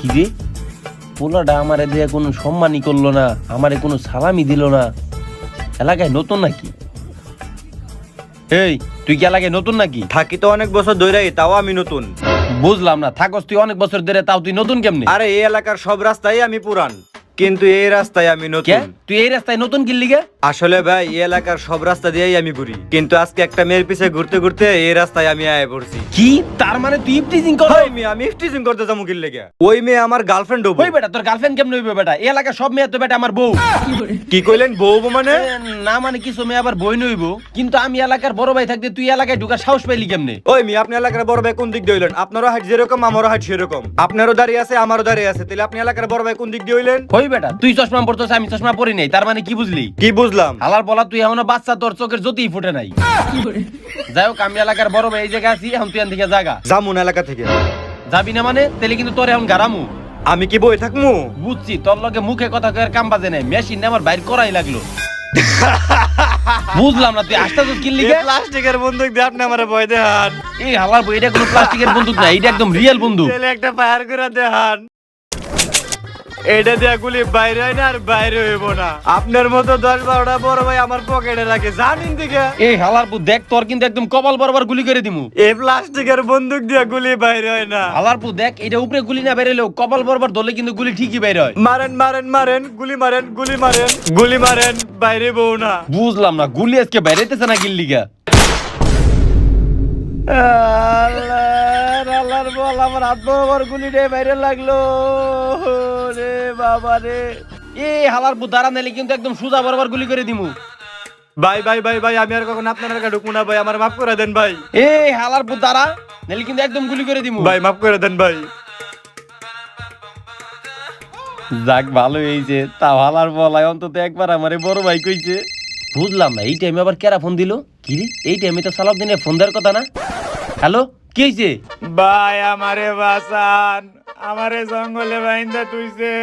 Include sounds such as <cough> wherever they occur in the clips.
কি রে পোলাটা আমারে দিয়ে কোনো সম্মানই করল না আমারে কোনো সালামি দিল না। এলাকায় নতুন নাকি? এই তুই কি এলাকায় নতুন নাকি? থাকি তো অনেক বছর ধরেই তাও আমি নতুন। বুঝলাম না থাকস তুই অনেক বছর ধরে তাও তুই নতুন কেমনি? আরে এই এলাকার সব রাস্তায় আমি পুরান। কিন্তু এই রাস্তায় আমি কে? নতুন তুই এই রাস্তায় নতুন কিনলি গে? আসলে ভাই এই এলাকার সব রাস্তা দিয়েই আমি ঘুরি। কিন্তু আজকে একটা মেয়ের পিছে ঘুরতে ঘুরতে এই রাস্তায় আমি আয় পড়ছি। কি? তার মানে তুই ইফটিজিং কর? ওই মেয়ে আমি স্টিচিং করতে যাব কি লেগে ওই মেয়ে আমার গার্লফ্রেন্ড হব ওই বেটা তোর গার্লফ্রেন্ড কেমনে হইবে বেটা? এই এলাকার সব মেয়ে তো বেটা আমার বউ। কি কইলেন বউ হব মানে? এ, না মানে কিছু মেয়ে আবার বই নইব। কিন্তু আমি এলাকার বড় ভাই থাকতে তুই এলাকায় ঢুকার সাহস পাইলি কেমনে? ওই মেয়ে আপনি এলাকার বড় ভাই কোন দিক দিয়ে হইলেন? আপনারও হাইট যেরকম আমারও হাইট সেরকম। আপনারও দাঁড়িয়ে আছে আমারও দাঁড়িয়ে আছে। তাহলে আপনি এলাকার বড় ভাই কোন দিক দিয়ে হইলেন? ওই বেটা? তুই চশমা আমি চশমা পরি নাই। তার মানে কি বুঝলি? কি বুঝলাম? হালার বলা তুই এখনও বাচ্চা তোর চোখের জ্যোতিই ফুটে নাই। যাই হোক আমি এলাকার বড় ভাই এই জায়গায় আছি এখন তুই থেকে জাগা। জামুন এলাকা থেকে। যাবি না মানে? তাহলে কিন্তু তোর এখন গারামু। আমি কি বই থাকমু? বুঝছি তোর লগে মুখে কথা কয়ে কাম বাজে নাই। মেশিন আমার বাইর করাই লাগল। বুঝলাম না তুই আসতে তো কিনলি? প্লাস্টিকের বন্দুক দিয়ে আপনি আমার ভয় দেখান। এই হালার বই এটা কোনো প্লাস্টিকের বন্দুক না এটা একদম রিয়েল বন্দুক। একটা ফায়ার করে দেখান। এটা দিয়া গুলি বাইরে হয় না আর বাইরে হইব না। আপনার মতো দশ বারোটা বড় ভাই আমার পকেটে রাখে জানিন দিকে? এই হালার পু দেখ তোর কিন্তু একদম কপাল বরাবর গুলি করে দিমু। এই প্লাস্টিকের বন্দুক দিয়া গুলি বাইরে হয় না। হালার পু দেখ এটা উপরে গুলি না বেরোলেও কপাল বরাবর ধরলে কিন্তু গুলি ঠিকই বাইরে হয়। মারেন মারেন মারেন গুলি মারেন গুলি মারেন গুলি মারেন বাইরে বউ না। বুঝলাম না গুলি আজকে বেরাইতেছে না গিল্লিগা। বল আমার হাত বরাবর বাইরে লাগল। রে বাবা রে। এই হালার নেলে কিন্তু একদম সুজা বরাবর গুলি করে দিমু। ভাই ভাই ভাই ভাই আমি আর কখন আপনার এলাকা ঢুকবো না ভাই আমার মাফ করে দেন ভাই। এই হালার নেলে কিন্তু একদম গুলি করে দিমু। ভাই মাফ করে দেন ভাই। যাক ভালো হয়েছে। তা হালার বলাই অন্তত একবার আমারে বড় ভাই কইছে। বুঝলাম না এই টাইমে আবার কেরা ফোন দিল? কি রে? এই টাইমে তো সালাউদ্দিনে ফোন দেওয়ার কথা না? হ্যালো কি হয়েছে ভাই আমারে বাসান আমারে জঙ্গলে বাইন্দা তুইছে।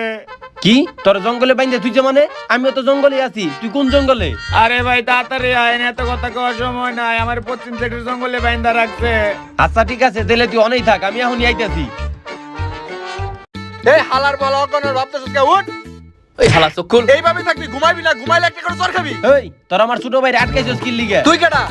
কি? তোর জঙ্গলে বাইন্দে তুই যে মানে? আমিও তো জঙ্গলে আছি। তুই কোন জঙ্গলে? আরে ভাই তাড়াতাড়ি আয় না এত কথা কওয়ার সময় নাই। আমার পশ্চিম সাইডের জঙ্গলে বাইন্দা রাখছে। আচ্ছা ঠিক আছে তাহলে তুই অনেক থাক আমি এখন আইতাছি। এই হালার বলা অকনের ভাবতেছিস কে? উঠ! ওই হালা চক্ষুল। এইভাবে থাকবি ঘুমাইবি না ঘুমাইলে একটা করে চর খাবি? এই তোর আমার ছোট ভাই আটকাইছস কি লিগে। তুই কেডা?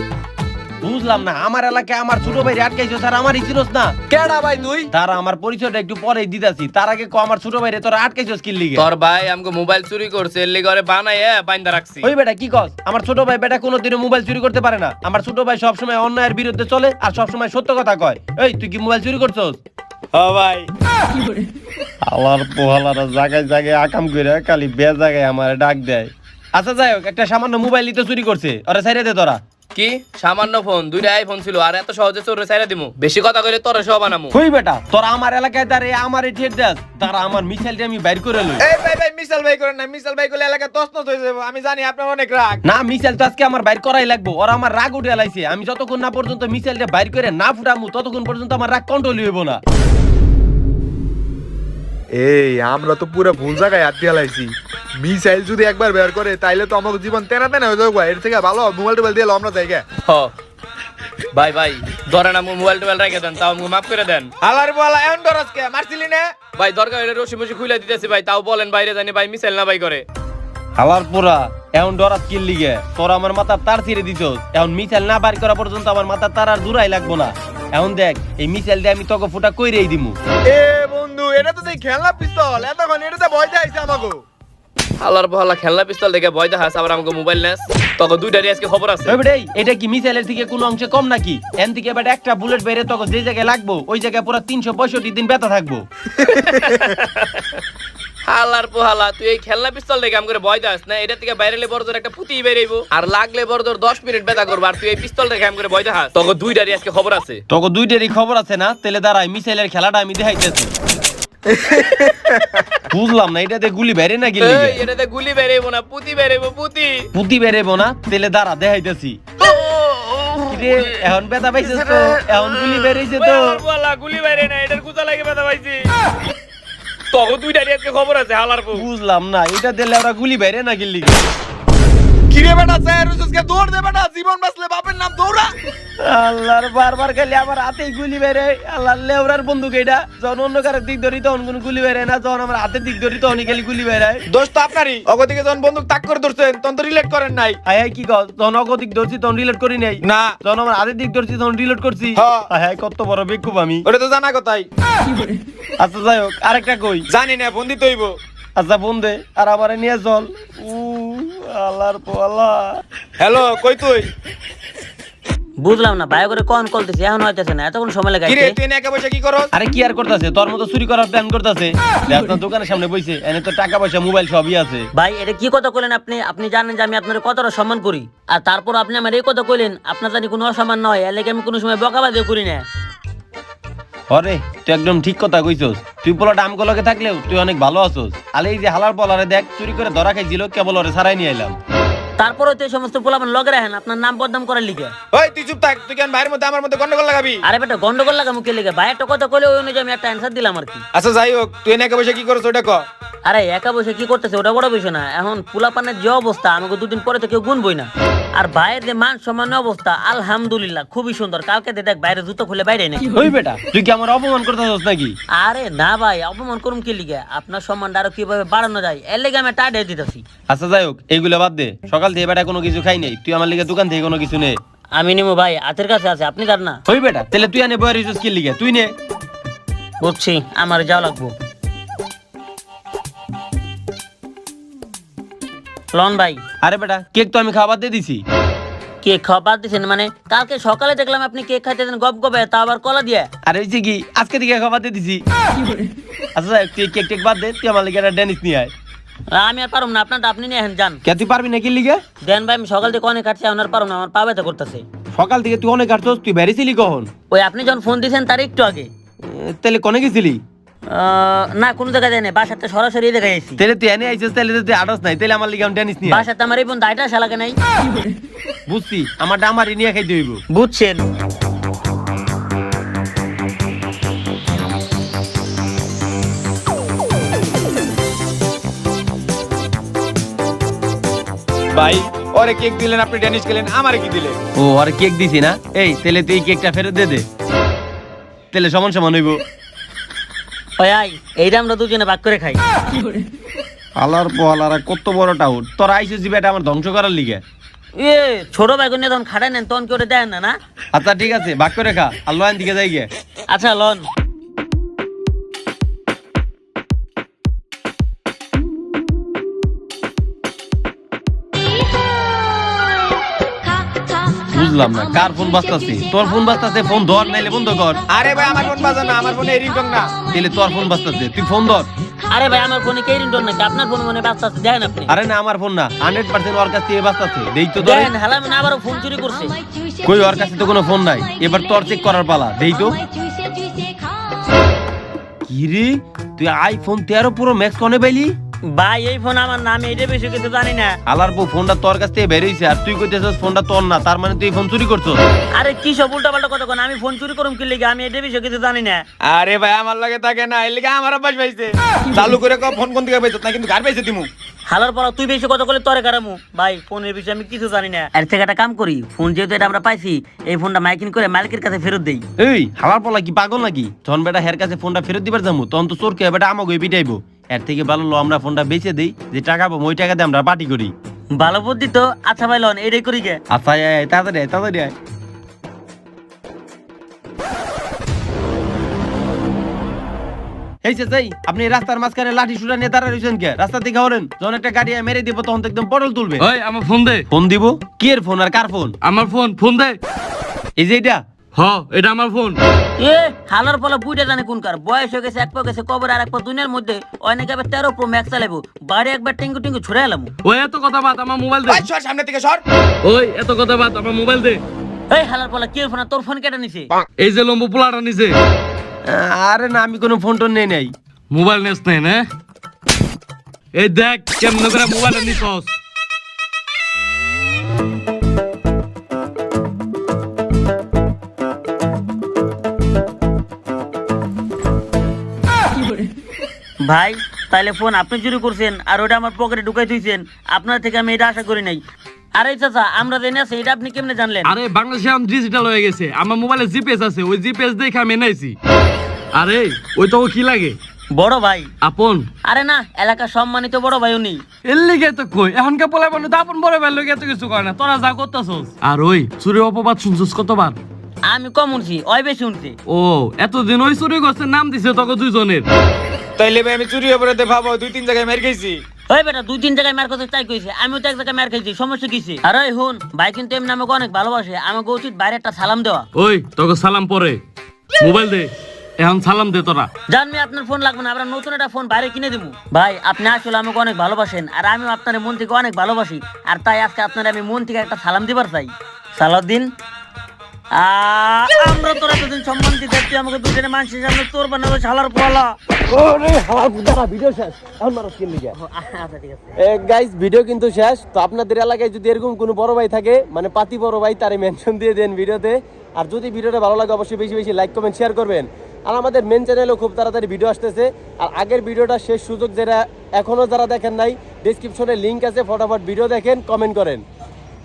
বুঝলাম না আমার এলাকায় আমার ছোট ভাই আটকাইছস আর আমার ইচিরস না। কেডা ভাই তুই? তারা আমার পরিচয়টা একটু পরেই দিতাছি তার আগে কো আমার ছোট ভাইরে তোরা আটকাইছস কি লিগে? তোর ভাই আমাকে মোবাইল চুরি করছে এর লিগে ওরে বানাইয়া বাইন্দা রাখছি। ওই বেটা কি কস? আমার ছোট ভাই বেটা কোনোদিনও মোবাইল চুরি করতে পারে না। আমার ছোট ভাই সবসময় অন্যায়ের বিরুদ্ধে চলে আর সবসময় সত্য কথা কয়। এই তুই কি মোবাইল চুরি করছস? ও ভাই। আল্লাহর পোহালারা জায়গায় জায়গায় আকাম করে খালি বে জায়গায় আমার ডাক দেয়। আচ্ছা যাই হোক একটা সামান্য মোবাইল তো চুরি করছে। ওরা সাইরে দে তোরা। কি? সামান্য ফোন দুইটা আইফোন ছিল আর এত সহজে চোরে ছাইরা দিমু। বেশি কথা কইলে তোরে সব বানামু। কই বেটা তোরা আমার এলাকায় দাঁড়িয়ে আমার ঠেট দাস তারা আমার মিসাইলটা আমি বাইর করে লই। এই ভাই ভাই ভাই করেন না ভাই করলে এলাকা তছনছ হয়ে যাবে। আমি জানি আপনার অনেক রাগ। না মিসাইল তো আজকে আমার বাইর করাই লাগবো ওরা আমার রাগ উঠে লাইছে। আমি যতক্ষণ না পর্যন্ত মিসাইলটা বাইর করে না ফুটামু ততক্ষণ পর্যন্ত আমার রাগ কন্ট্রোল হইব না। এই আমরা তো পুরো ভুল জায়গায় হাত দিয়ে লাইছি। মিসাইল যদি একবার বের করে তাইলে তো আমাকে জীবন তেনা তেনা হয়ে যাব এর থেকে ভালো মোবাইল টোবাইল দিয়ে আমরা জায়গা। হ। ভাই ভাই ধরেন আমু মোবাইল টোবাইল রেখে দেন তাও আমাকে মাফ করে দেন। হালার বলা এমন ডরাস কে? মারছিলি না? ভাই দরকার হলে রশি মশি খুলে দিতেছি ভাই তাও বলেন বাইরে জানি ভাই মিসাইল না ভাই করে। হালার পুরা এখন ডরাত কিল লিগে তোরা আমার মাথার তার ছিঁড়ে দিছ এখন মিসাইল না বাইর করা পর্যন্ত আমার মাথার তার আর দূরাই লাগবো না। এখন দেখ এই মিসাইল দিয়ে আমি তোকে ফুটা কইরেই দিমু। এ বন্ধু এটা তো সেই খেলনা পিস্তল এতক্ষণ এটাতে ভয় যাইছে আমাকে। হালার বহলা খেলনা পিস্তল দেখে ভয় দেখাস আবার আমাকে মোবাইল নেস। তখন দুইটারই আজকে খবর আছে। এটা কি মিসাইলের থেকে কোনো অংশে কম নাকি? এন থেকে বেটা একটা বুলেট বেড়ে তখন যে জায়গায় লাগবো ওই জায়গায় পুরো তিনশো পঁয়ষট্টি দিন ব্যথা থাকব। হালার পোহালা তুই এই খেলনা পিস্তল দেখে আম করে ভয় দাস না এটা থেকে বাইরে বড় তোর একটা পুঁতি বেরাইবো আর লাগলে বড় তোর দশ মিনিট ব্যথা করব আর তুই এই পিস্তল দেখে আম করে ভয় দেখাস। তখন দুইটারই আজকে খবর আছে। তোকে দুইটারই খবর আছে না তেলে দাঁড়াই মিসাইলের খেলাটা আমি দেখাইতেছি। <laughs> বুঝলাম না এটাতে গুলি বেড়ে না গেলি এটাতে গুলি বেরাইবো না পুঁতি বেরাইবো পুঁতি। পুঁতি বেড়েবো না তেলে দাঁড়া দেখাইতেছি। এখন ব্যথা পাইছিস তো? এখন গুলি বেরিয়েছে তো? গুলি বাইরে না এটার গুতা লাগে ব্যথা পাইছি। তখন আজকে খবর আছে হালার বুঝলাম না এটা দিলে ওরা গুলি বেড়ে না গেলি কি কিরে বেটা স্যার দৌড় দে বেটা জীবন বাঁচলে বাপের নাম দৌড়া। আল্লাহর বারবার খালি আমার হাতেই গুলি বেড়ে আল্লাহ লেওরার বন্দুক এটা। যখন অন্য কারও দিক ধরি তখন কোনো গুলি বেড়ে না। যখন আমার হাতের দিক ধরি তখন খালি গুলি বেড়ায় দোষ তো আপনারই। অগতিকে যখন বন্দুক তাক করে ধরছেন তখন তো রিলেট করেন নাই। হায় কি কর যখন অগদিক ধরছি তখন রিলেট করি নাই। না। যখন আমার হাতের দিক ধরছি তখন রিলেট করছি। হ্যাঁ। কত বড় বেকুব আমি। ওটা তো জানা কথাই। আচ্ছা যাই হোক আরেকটা কই? জানি না বন্দিত হইব। আচ্ছা বোন আর আমারে নিয়ে চল। উ আল্লাহর পোয়ালা। হ্যালো কই তুই? বুঝলাম না ভাই করে কোন কলতেছি এখন হইতেছে না এতক্ষণ সময় কিরে তুই একা বসে কি করো আরে কি আর করতেছে? তোর মতো চুরি করার প্ল্যান করতেছে। আপনার দোকানের সামনে বইছে এনে তো টাকা পয়সা মোবাইল সবই আছে। ভাই এটা কি কথা কইলেন আপনি? আপনি জানেন যে আমি আপনার কতটা সম্মান করি। আর তারপর আপনি আমার এই কথা কইলেন আপনার জানি কোনো অসম্মান নয় এর লেগে আমি কোনো সময় বকাবাদি করি না। অরে তুই একদম ঠিক কথা কইছস। তুই পোলাটা আমগুলোকে থাকলেও তুই অনেক ভালো আছস। আলে এই যে হালার পলারে দেখ চুরি করে ধরা খাইছিল কেবল ওরে সারাই নিয়ে এলাম তারপরে তো এই সমস্ত পোলাপান লগে রাখেন আপনার নাম বদনাম করার লিগে। ওই তুই চুপ থাক তুই কেন ভাইয়ের মধ্যে আমার মধ্যে গন্ডগোল লাগাবি? আরে বেটা গন্ডগোল লাগা মুখে লিগে? ভাই একটা কথা কইলে ওই অনুযায়ী আমি একটা অ্যান্সার দিলাম আর কি। আচ্ছা যাই হোক তুই একা বসে কি করছ ওটা ক। আরে একা বসে কি করতেছে ওটা বড় বিষয় না। এখন পোলাপানের যে অবস্থা আমাকে দুদিন পরে তো কেউ গুনবই না। আর ভাইয়ের যে মান সম্মান অবস্থা আলহামদুলিল্লাহ খুবই সুন্দর। কালকে দে দেখ বাইরে জুতো খুলে বাইরে নাকি ওই বেটা? তুই কি আমার অপমান করতেছস নাকি? আরে না ভাই অপমান করুম কি লিগে? আপনার সম্মানটা আরও কীভাবে বাড়ানো যায়? এর লেগে আমি টাইট দিতেছি। আচ্ছা যাই হোক এইগুলো বাদ দে। সকাল থেকে বেটা কোনো কিছু খাই নাই। তুই আমার লিগে দোকান থেকে কোনো কিছু নে। আমি নিমু ভাই হাতের কাছে আছে আপনি জান না। ওই বেটা তাহলে তুই আনে বয়ার রিসোর্স কি লিগে? তুই নে। বুঝছি আমার যাওয়া লাগবো। লন ভাই। আরে বেটা কেক তো আমি খাবার দিয়ে দিছি। কেক খাওয়া বাদ দিছেন মানে কালকে সকালে দেখলাম আপনি কেক খাইতে দেন গপ গপে তা আবার কলা দিয়ে। আরে হয়েছে কি আজকে থেকে খাবার দিয়ে দিছি। আচ্ছা তুই কেক টেক বাদ দে তুই আমার লিগে একটা ডেনিস নিয়ে আয়। আমি আর পারুম না আপনারটা আপনি নিয়ে যান। কে তুই পারবি না কি লিগে? দেন ভাই আমি সকাল থেকে অনেক কাটছি আমার পারুম না আমার পা ব্যথা করতেছে। সকাল থেকে তুই অনেক কাটছস তুই বেরিয়েছিলি কখন? ওই আপনি যখন ফোন দিয়েছেন তার একটু আগে। তাহলে কোনে গেছিলি? না কোনো জায়গায় দেয় নাই বাসাতে সরাসরি জায়গায় এসেছি তাহলে তুই এনে আইছিস তাহলে তুই আড়স নাই তাহলে আমার লিগে আমি ডেনিস নিয়ে। বাসাতে আমার এই বোন দায়টা শালাকে নাই। বুঝছি আমারটা আমারই নিয়ে খাইতে হইব। বুঝছেন। ভাই ওরে কেক দিলেন আপনি ড্যানিশ খেলেন আমারে কি দিলেন? ও আর কেক দিছি না? এই তাহলে তুই কেকটা ফেরত দে দে। তাহলে সমান সমান হইব। ওই আই এইটা আমরা দুজনে ভাগ করে খাই। আলার পোহালারা কত বড় টাউট তোরা আইসিস বেটা আমার ধ্বংস করার লিগে। এ ছোট বেগুন নিয়ে তখন খাটাই নেন তখন কেউ দেন না না? আচ্ছা ঠিক আছে ভাগ করে খা আর আল্লাহ দিকে যাই গিয়ে আচ্ছা লন বুঝলাম না। কার ফোন বাজতাছে? তোর ফোন বাজতাছে ফোন ধর নাইলে বন্ধ কর। আরে ভাই আমার ফোন বাজে না আমার ফোনে রিংটং না। তাহলে তোর ফোন বাজতাছে তুই ফোন ধর। আরে ভাই আমার ফোনে কে রিংটোন নাকি আপনার ফোন মনে ব্যস্ত আছে দেন আপনি। আরে না আমার ফোন না হান্ড্রেড পার্সেন্ট ওর কাছ থেকে বাজতাছে। দেই তো ধরে দেন হালাম না আবারও ফোন চুরি করছে। কই ওর কাছে তো কোনো ফোন নাই। এবার তোর চেক করার পালা দেই তো। কি রে তুই আইফোন তেরো পুরো ম্যাক্স কনে পাইলি? ভাই এই ফোন আমার নাম এটা বেশি কিছু জানি না। আলার বউ ফোনটা তোর কাছ থেকে বেরিয়েছে আর তুই কইতেছস ফোনটা তোর না তার মানে তুই ফোন চুরি করছ আরে কি সব উল্টাপাল্টা কথা কোন? আমি ফোন চুরি করুম কি লাগি? আমি এটা বেশি কিছু জানি না। আরে ভাই আমার লাগে থাকে না এর লাগে আমার অভ্যাস পাইছে। চালু করে ক ফোন কোন দিকে পাইছ না কিন্তু গার পাইছে দিমু হালার পর তুই বেশি কথা বলে তরে কারামু। ভাই ফোনের বিষয়ে আমি কিছু জানি না। এর থেকে একটা কাম করি ফোন যেহেতু এটা আমরা পাইছি এই ফোনটা মাইকিং করে মালিকের কাছে ফেরত দেই। এই হালার পলা কি পাগল নাকি? তখন বেটা হের কাছে ফোনটা ফেরত দিবার যাব তখন তো চোর কে বেটা আমাকে পিটাইবো। এর থেকে ভালো লো আমরা ফোনটা বেচে দেই যে টাকা পাবো ওই টাকা দিয়ে আমরা পার্টি করি। ভালো বুদ্ধি তো আচ্ছা ভাই লন এটাই করি গে। আচ্ছা তাড়াতাড়ি আয়, তাড়াতাড়ি এই যে যাই আপনি রাস্তার মাঝখানে লাঠি সুটা নিয়ে দাঁড়া রয়েছেন কে? রাস্তা থেকে হরেন যখন একটা গাড়ি মেরে দিব তখন তো একদম পটল তুলবে। ওই আমার ফোন দে। ফোন দিব? কি এর ফোন আর কার ফোন? আমার ফোন ফোন দে। এই যে এটা? হ এটা আমার ফোন। এ হালার পলা বুইটা জানে কোন কার? বয়স হয়ে গেছে এক পা গেছে কবর আর এক পা দুনিয়ার মধ্যে। অনেক আবার তেরো প্রো ম্যাক্স চালাবো বাড়ি একবার টিঙ্গু টিঙ্গু ছুড়ে এলাম। ওই এত কথা বাদ আমার মোবাইল দে। সর সামনে থেকে সর। ওই এত কথা বাদ আমার মোবাইল দে। এই হালার পলা কি ফোন? তোর ফোন কেটে নিছে? এই যে লম্বু পোলাটা নিছে। আরে না আমি কোনো ফোন টোন নেই নাই। মোবাইল নেস নাই না? এই দেখ কেমন করে মোবাইল নিছস? ভাই তাহলে ফোন আপনি চুরি করছেন আর ওটা আমার পকেটে ঢুকাই দিয়েছেন আপনার থেকে আমি এটা আশা করি নাই। আরে চাচা আমরা জেনে আছি এটা আপনি কেমনে জানলেন? আরে বাংলাদেশে এখন ডিজিটাল হয়ে গেছে। আমার মোবাইলে জিপিএস আছে ওই জিপিএস দেখে আমি এনেছি। আরে ওই তো কি লাগে? বড় ভাই। আপন। আরে না এলাকার সম্মানিত বড় ভাই উনি। এর লিগে তো কই এখনকার পোলা বন্ধু তো আপন বড় ভাইয়ের লোক এত কিছু করে না তোরা যা করতেছস। আর ওই চুরি অপবাদ শুনছস কতবার? আমি কম শুনছি ওই বেশি শুনছি ও এতদিন ওই চুরি করছে নাম দিছে তোকে দুইজনের। তাইলে ভাই আমি চুরি উপরে ভাবো দুই তিন জায়গায় মেরে গেছি ওই বেটা দুই তিন জায়গায় মার কথা কইছে। আমিও তো এক জায়গায় মার খাইছি সমস্যা কিছে আর ওই হুন ভাই কিন্তু এমনি আমাকে অনেক ভালোবাসে আমাকে উচিত বাইরে একটা সালাম দেওয়া। ওই তোকে সালাম পরে। মোবাইল দে এখন সালাম দে তোরা। জানমি আপনার ফোন লাগবে না আমরা নতুন একটা ফোন বাইরে কিনে দিব ভাই আপনি আসলে আমাকে অনেক ভালোবাসেন আর আমিও আপনার মন থেকে অনেক ভালোবাসি আর তাই আজকে আপনার আমি মন থেকে একটা সালাম দিবার চাই। সালাউদ্দিন আমরা তোর এতদিন সম্মান দিতে তুই আমাকে দুজনে মানুষের সামনে তোর বানাবো শালার পোলা আচ্ছা ঠিক আছে। গাইস ভিডিও কিন্তু শেষ। তো আপনাদের এলাকায় যদি এরকম কোনো বড় ভাই থাকে মানে পাতি বড় ভাই তারে মেনশন দিয়ে দেন ভিডিওতে আর যদি ভিডিওটা ভালো লাগে অবশ্যই বেশি বেশি লাইক কমেন্ট শেয়ার করবেন। আর আমাদের মেন চ্যানেলেও খুব তাড়াতাড়ি ভিডিও আসতেছে। আর আগের ভিডিওটা শেষ সুযোগ যারা এখনও যারা দেখেন নাই ডিসক্রিপশনে লিঙ্ক আছে ফটাফট ভিডিও দেখেন কমেন্ট করেন।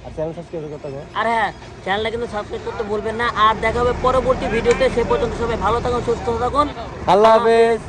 আর চ্যানেল সাবস্ক্রাইব করতে হবে। আর হ্যাঁ চ্যানেলটা কিন্তু সাবস্ক্রাইব করতে ভুলবেন না। আর দেখা হবে পরবর্তী ভিডিওতে। সে পর্যন্ত সবাই ভালো থাকুন সুস্থ থাকুন। আল্লাহ হাফেজ।